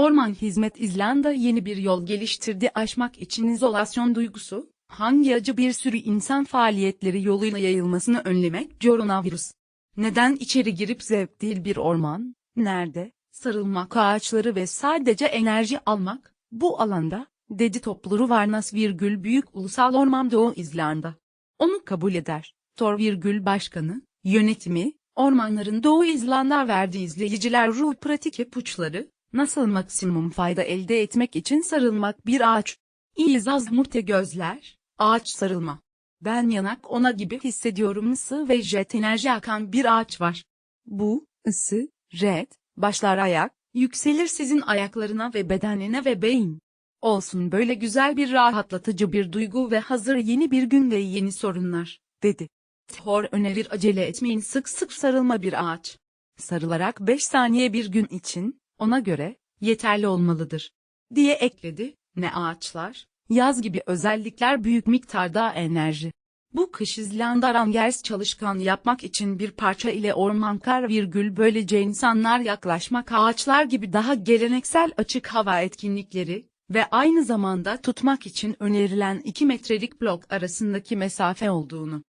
Orman Hizmet İzlanda yeni bir yol geliştirdi aşmak için izolasyon duygusu, hangi acı bir sürü insan faaliyetleri yoluyla yayılmasını önlemek koronavirüs. Neden içeri girip zevk değil bir orman, nerede, sarılmak ağaçları ve sadece enerji almak, bu alanda, dedi topluluğu Varnas virgül Büyük Ulusal Orman Doğu İzlanda. Onu kabul eder. Tor virgül Başkanı, yönetimi, ormanların Doğu İzlanda verdiği izleyiciler ruh pratik ipuçları, nasıl maksimum fayda elde etmek için sarılmak bir ağaç. İzaz murte gözler, ağaç sarılma. Ben yanak ona gibi hissediyorum ısı ve jet enerji akan bir ağaç var. Bu, ısı, jet, başlar ayak, yükselir sizin ayaklarına ve bedenine ve beyin. Olsun böyle güzel bir rahatlatıcı bir duygu ve hazır yeni bir gün ve yeni sorunlar, dedi. Thor önerir acele etmeyin sık sık sarılma bir ağaç. Sarılarak 5 saniye bir gün için, ona göre, yeterli olmalıdır. Diye ekledi, ne ağaçlar, yaz gibi özellikler büyük miktarda enerji. Bu kış İzlanda Rangers çalışkan yapmak için bir parça ile orman kar virgül böylece insanlar yaklaşmak ağaçlar gibi daha geleneksel açık hava etkinlikleri ve aynı zamanda tutmak için önerilen 2 metrelik blok arasındaki mesafe olduğunu